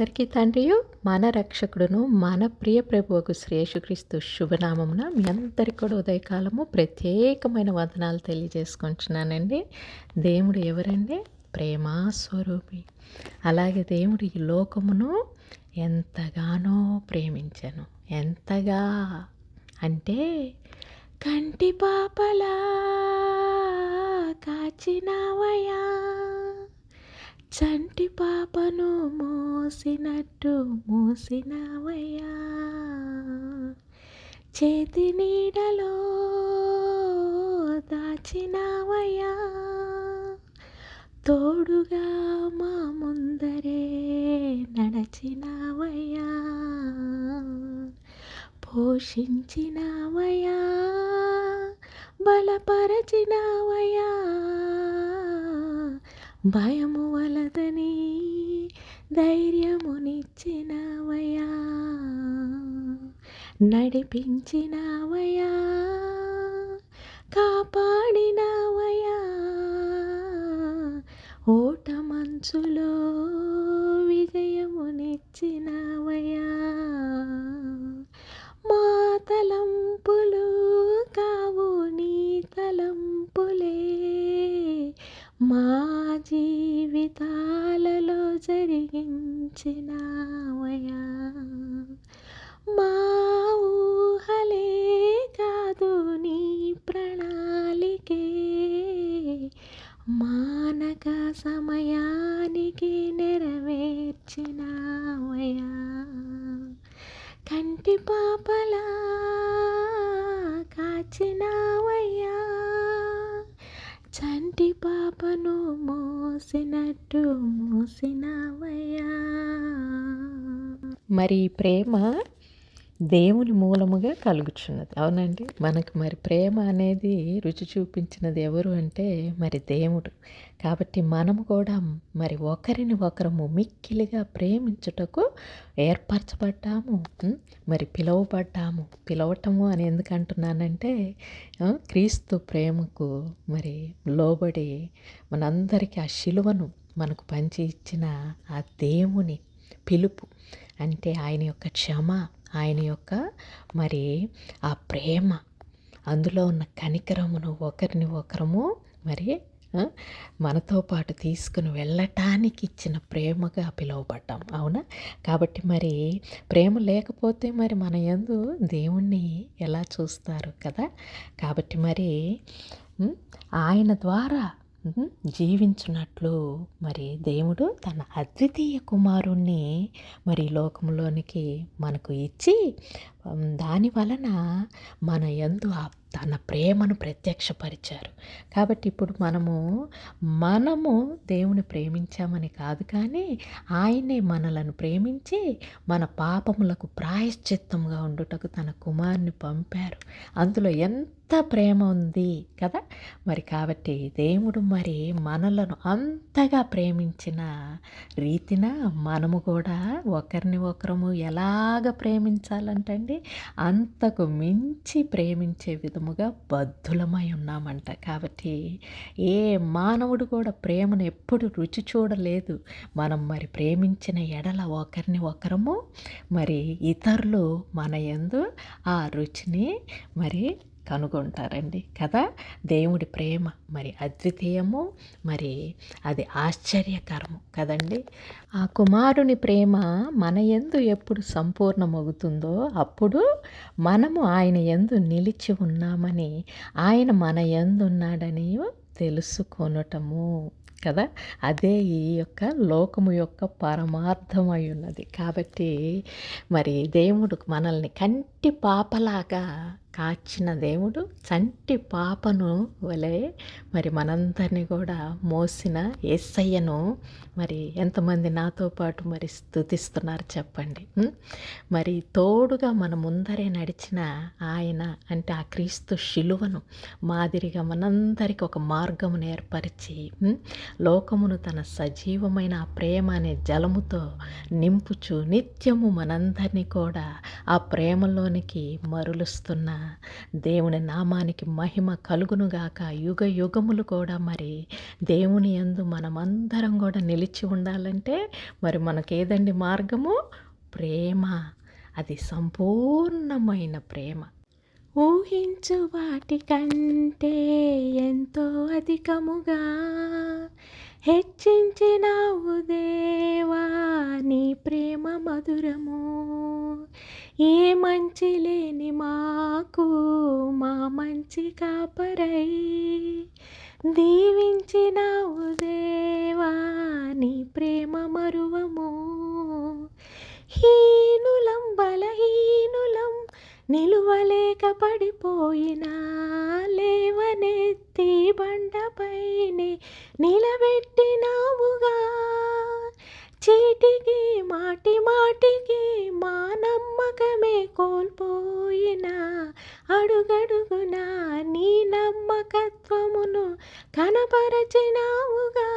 అందరికీ తండ్రియు మన రక్షకుడును మన ప్రియ ప్రభువుకు శ్రేషుక్రీస్తు శుభనామమున మీ అందరికి కూడా ఉదయకాలము ప్రత్యేకమైన వందనాలు తెలియజేసుకుంటున్నానండి. దేవుడు ఎవరండి? ప్రేమా స్వరూపి. అలాగే దేవుడు ఈ లోకమును ఎంతగానో ప్రేమించను. ఎంతగా? అంటే కంటి పాపలా కాచినావయా చంటి పాపను మోసినట్టు మోసినవయ్యా. చేతి నీడలో దాచినావయ్యా. తోడుగా మా ముందరే నడచినావయ్యా. పోషించినావయ్యా. బలపరచినావయ్యా. భయము వలదని ధైర్యమునిచ్చినవయా నడిపించినవయా కాపాడినవయా ఓట మంచులో విజయమునిచ్చినవయా మా తలంపులు కావు నీ తలంపులే. మా జీవితాలలో జరిగించినావయా మా ఊహలే కాదు నీ ప్రణాళికే. మానక సమయానికి నెరవేర్చినావయా కంటి పాపలా కాచినా చంటి పాపను మోసినట్టు మోసినావయ్యా. మరి ప్రేమ దేవుని మూలముగా కలుగుచున్నది. అవునండి. మనకు మరి ప్రేమ అనేది రుచి చూపించినది ఎవరు అంటే మరి దేవుడు. కాబట్టి మనము కూడా మరి ఒకరిని ఒకరము మిక్కిలిగా ప్రేమించుటకు ఏర్పరచబడ్డాము. మరి పిలువబడ్డాము. పిలవటము అని ఎందుకు అంటున్నానంటే క్రీస్తు ప్రేమకు మరి లోబడి మనందరికీ ఆ శిలువను మనకు పంచి ఇచ్చిన ఆ దేవుని పిలుపు. అంటే ఆయన యొక్క క్షమ ఆయన యొక్క మరి ఆ ప్రేమ. అందులో ఉన్న కనికరమును ఒకరిని ఒకరము మరి మనతో పాటు తీసుకుని వెళ్ళటానికి ఇచ్చిన ప్రేమగా పిలువబడ్డాం. అవునా? కాబట్టి మరి ప్రేమ లేకపోతే మరి మన ఎందు దేవుణ్ణి ఎలా చూస్తారు కదా? కాబట్టి మరి ఆయన ద్వారా జీవించున్నట్లు మరి దేవుడు తన అద్వితీయ కుమారుణ్ణి మరి లోకంలోనికి మనకు ఇచ్చి దాని వలన మన ఎందు తన ప్రేమను ప్రత్యక్షపరిచారు. కాబట్టి ఇప్పుడు మనము మనము దేవుని ప్రేమించామని కాదు కానీ ఆయనే మనలను ప్రేమించి మన పాపములకు ప్రాయశ్చిత్తంగా ఉండుటకు తన కుమారుని పంపారు. అందులో ఎంత ప్రేమ ఉంది కదా? మరి కాబట్టి దేవుడు మరి మనలను అంతగా ప్రేమించిన రీతిన మనము కూడా ఒకరిని ఒకరము ఎలాగ ప్రేమించాలంటండి? అంతకు మించి ప్రేమించే విధముగా బద్ధులమై ఉన్నామంట. కాబట్టి ఏ మానవుడు కూడా ప్రేమను ఎప్పుడు రుచి చూడలేదు. మనం మరి ప్రేమించిన ఎడల ఒకరిని ఒకరము మరి ఇతరులు మన ఎందు ఆ రుచిని మరి కనుగొంటారండి. కదా? దేవుడి ప్రేమ మరి అద్వితీయము మరి అది ఆశ్చర్యకరము కదండి. ఆ కుమారుని ప్రేమ మన ఎందు ఎప్పుడు సంపూర్ణమవుతుందో అప్పుడు మనము ఆయన ఎందు నిలిచి ఉన్నామని ఆయన మన ఎందున్నాడని తెలుసుకొనటము కదా? అదే ఈ యొక్క లోకము యొక్క పరమార్థమై ఉన్నది. కాబట్టి మరి దేవుడు మనల్ని కంటి పాపలాగా కాచిన దేవుడు చంటి పాపను వలె మరి మనందరినీ కూడా మోసిన ఏసయ్యను మరి ఎంతమంది నాతో పాటు మరి స్థుతిస్తున్నారు చెప్పండి. మరి తోడుగా మన ముందరే నడిచిన ఆయన అంటే ఆ క్రీస్తు శిలువను మాదిరిగా మనందరికి ఒక మార్గమును ఏర్పరిచి లోకమును తన సజీవమైన ఆ ప్రేమ అనే జలముతో నింపుచు నిత్యము మనందరినీ కూడా ఆ ప్రేమలోనికి మరులుస్తున్న దేవుని నామానికి మహిమ కలుగునుగాక యుగ యుగములు కూడా మరి దేవుని యందు మనమందరం కూడా నిలిచి ఉండాలంటే మరి మనకేదండి మార్గము? ప్రేమ. అది సంపూర్ణమైన ప్రేమ. ఊహించు వాటి కంటే ఎంతో అధికముగా హెచ్చించినావు దేవా నీ ప్రేమ మధురము. ఏ మంచి లేని మాకు మా మంచి కాపరై. దీవించినావు దేవా నీ ప్రేమ మరువము. హీనులం బలహీనులం నిలువలేక పడిపోయినా లేవనెత్తి బండపైనే నిలబెట్టినావుగా. చీటికి మాటి మాటికి మా నమ్మకమే కోల్పోయినా. అడుగడుగునా నీ నమ్మకత్వమును కనపరచినావుగా.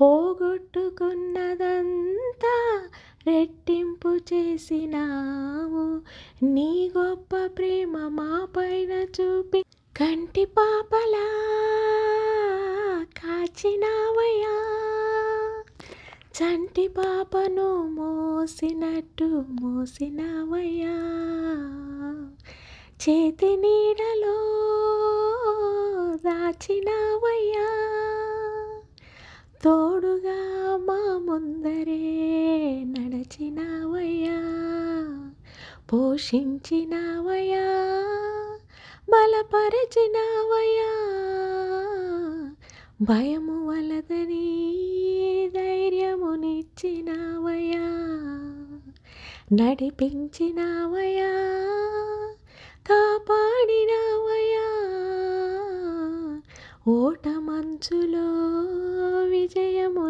పోగొట్టుకున్నదంతా రెట్టింపు చేసినావు. నీ గొప్ప ప్రేమ మా పైన చూపి కంటి పాపలా కాచినావయ్యా. చంటి పాపను మోసినట్టు మోసినవయ్యా. చేతి నీడలో దాచినవయ్యా. తోడుగా మా ముందరే నడచినవయ్యా. పోషించినవయ్యా. బలపరచినవయ్యా. భయము వలదని ధైర్యమునిచ్చినావయా నడిపించినావయా కాపాడినావయా ఓట మంచులో విజయమునిచ్చినావయా